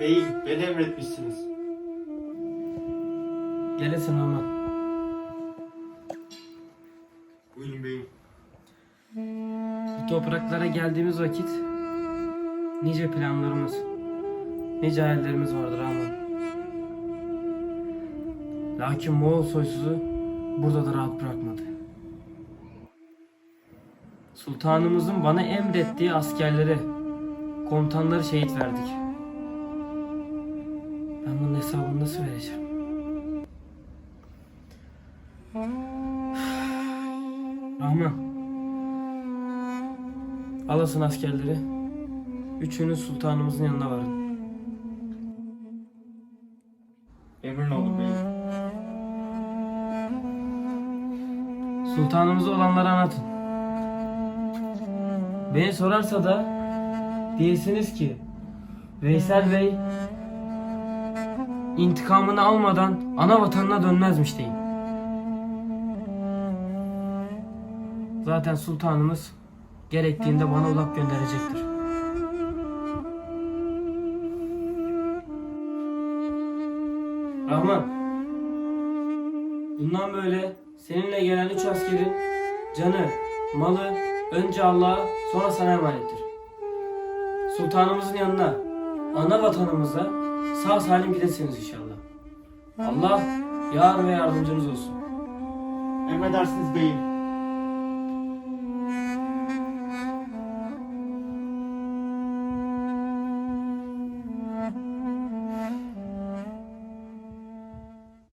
Beyim, beni emretmişsiniz. Gelesin Rahman. Buyurun beyim. Bu topraklara geldiğimiz vakit nice planlarımız, nice hayallerimiz vardır Rahman. Lakin Moğol soysuzu burada da rahat bırakmadı. Sultanımızın bana emrettiği askerleri, komutanları şehit verdik. Hesabını nasıl vereceğim? Rahman. Alasın askerleri. Üçünüz sultanımızın yanına varın. Emrin olur beyim. Sultanımıza olanları anlatın. Beni sorarsa da diyesiniz ki Veysel Bey intikamını almadan ana vatanına dönmezmiş deyin. Zaten sultanımız gerektiğinde bana ulak gönderecektir. Rahman Bundan böyle seninle gelen üç askerin canı, malı önce Allah'a sonra sana emanettir. Sultanımızın yanına, ana vatanımıza sağ salim gidesiniz inşallah. Allah yar ve yardımcınız olsun. Emredersiniz beyim.